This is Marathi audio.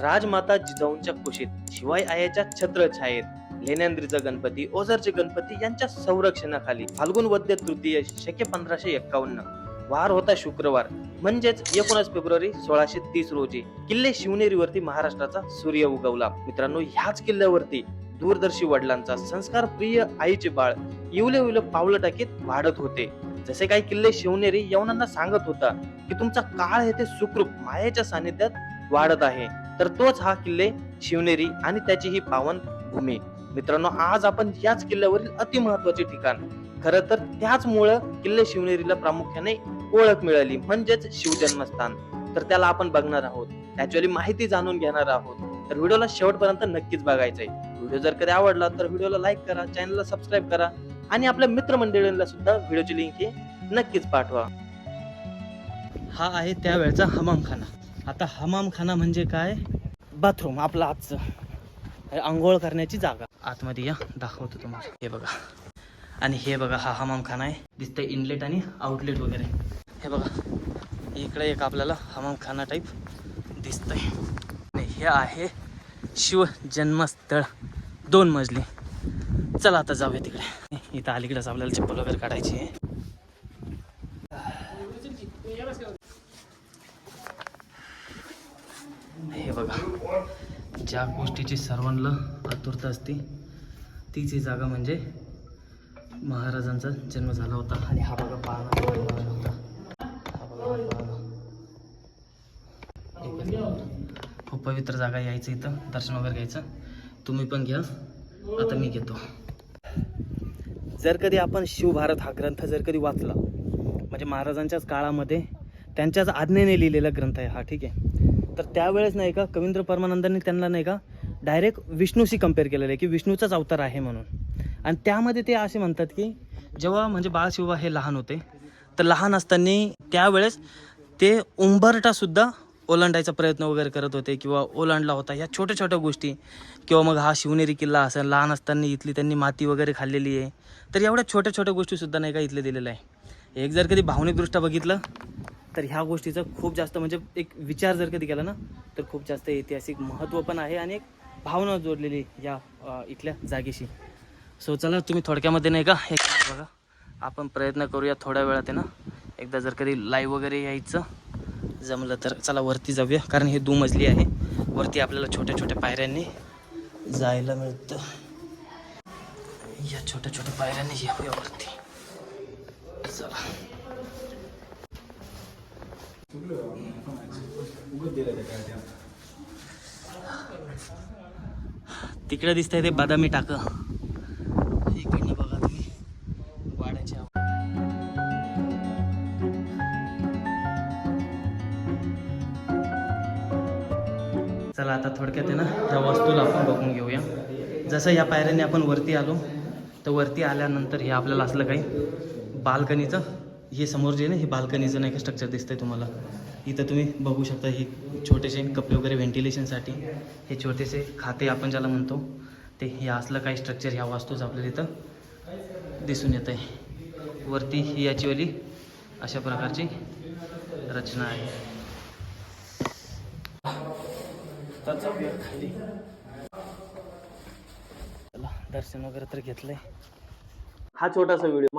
राजमाता जिजाऊंच्या कुशीत शिवाय आयाच्या छत्रछायेत लेण्यांद्रीचा गणपती ओझरचे गणपती यांच्या संरक्षणाखाली फाल्गुन वद्य तृतीय शके पंधराशे एक्कावन्न. वार होता शुक्रवार म्हणजेच एकोणीस फेब्रुवारी सोळाशे तीस रोजी. किल्ले शिवनेरीवरती महाराष्ट्राचा सूर्य उगवला. मित्रांनो ह्याच किल्ल्यावरती दूरदर्शी वडिलांचा संस्कार प्रिय आईचे बाळ इवले इवले पावलं टाकीत वाढत होते. जसे काही किल्ले शिवनेरी यवनांना सांगत होता की तुमचा काळ हे ते सुखरूप मायेच्या सानिध्यात वाढत आहे. तर तोच हा किल्ले शिवनेरी आणि त्याची ही पावन भूमी. मित्रांनो आज आपण याच किल्ल्यावरील अतिमहत्वाचे ठिकाण. खर तर त्याचमुळं किल्ले शिवनेरीला प्रामुख्याने ओळख मिळाली म्हणजेच शिवजन्मस्थान तर त्याला आपण बघणार आहोत. त्याची माहिती जाणून घेणार आहोत. तर व्हिडिओला शेवटपर्यंत नक्कीच बघायचंय. व्हिडिओ जर कधी आवडला तर व्हिडिओला लाईक करा चॅनलला सबस्क्राईब करा आणि आपल्या मित्रमंडळींना सुद्धा व्हिडिओची लिंक ही नक्कीच पाठवा. हा आहे त्यावेळचा हमामखाना. आता हमामखाना म्हणजे काय? बाथरूम आपलं आजचं. आंघोळ करण्याची जागा. आतमध्ये या दाखवतो तुम्हाला. हे बघा. आणि हे बघा हा हमामखाना आहे. दिसतंय इनलेट आणि आउटलेट वगैरे. हे बघा. इकडे एक आपल्याला हमामखाना टाईप दिसतंय. आणि हे आहे शिव जन्मस्थळ. दोन मजली. चला आता जाऊया तिकडे. इथं अलीकडेच आपल्याला चप्पल वगैरे काढायची आहे हे बघा ज्या गोष्टीची सर्वांना आतुरता असते तीच ही जागा म्हणजे महाराजांचा जन्म झाला होता. आणि हा बघा पाळणा होता खूप पवित्र जागा यायचं इथं. दर्शन वगैरे घ्यायचं. तुम्ही पण घ्या. आता मी घेतो. जर कधी आपण शिवभारत हा ग्रंथ जर कधी वाचला म्हणजे महाराजांच्याच काळामध्ये त्यांच्याच आज्ञेने लिहिलेला ग्रंथ आहे हा ठीक आहे. तर त्यावेळेस नाही का कवींद्र परमानंदांनी त्यांना नाही का डायरेक्ट विष्णूशी कंपेअर केलेलं आहे की विष्णूचाच अवतार आहे म्हणून. आणि त्यामध्ये ते असे म्हणतात की जेव्हा म्हणजे बाळशिवबा हे लहान होते तर लहान असताना त्यावेळेस ते उंबरटासुद्धा ओलांडायचा प्रयत्न वगैरे करत होते किंवा ओलांडला होता ह्या छोट्या छोट्या गोष्टी. किंवा मग हा शिवनेरी किल्ला असेल लहान असताना इथली त्यांनी माती वगैरे खाल्लेली आहे. तर एवढ्या छोट्या छोट्या गोष्टीसुद्धा नाही का इथले दिलेलं आहे. एक जर कधी भावनिकदृष्ट्या बघितलं तर ह्या गोष्टीचं खूप जास्त म्हणजे एक विचार जर कधी केला ना तर खूप जास्त ऐतिहासिक महत्त्व पण आहे आणि एक भावना जोडलेली या इथल्या जागेशी. सो चला तुम्ही थोडक्यामध्ये नाही का एक बघा. आपण प्रयत्न करूया थोड्या वेळात आहे ना. एकदा जर कधी लाईव्ह वगैरे यायचं जमलं तर चला वरती जाऊया. कारण हे दुमजली आहे. वरती आपल्याला छोट्या छोट्या पायऱ्यांनी जायला मिळतं. या छोट्या छोट्या पायऱ्यांनी येऊया वरती. चला. तिकडे दिसतंय ते बदामी टाक. इकडनं बघा तुम्ही. वाड्याच्या चला आता थोडक्यात आहे ना त्या वास्तूला आपण बघून घेऊया. जसं या पायऱ्याने आपण वरती आलो तर वरती आल्यानंतर हे आपल्याला असलं काही बाल्कनीचं हे समोर जे ना हे बाल्कनीचं नाही का स्ट्रक्चर दिसतंय तुम्हाला. इथं तुम्ही बघू शकता हे छोटेसे कपडे वगैरे व्हेंटिलेशनसाठी हे छोटेसे खाते आपण ज्याला म्हणतो ते हे असलं काही स्ट्रक्चर ह्या वास्तूच आपल्याला इथं दिसून येत आहे वरती ही याचीवाली अशा प्रकारची रचना आहे. खाली. चला दर्शन वगैरे तर घेतलंय. हा छोटासा व्हिडिओ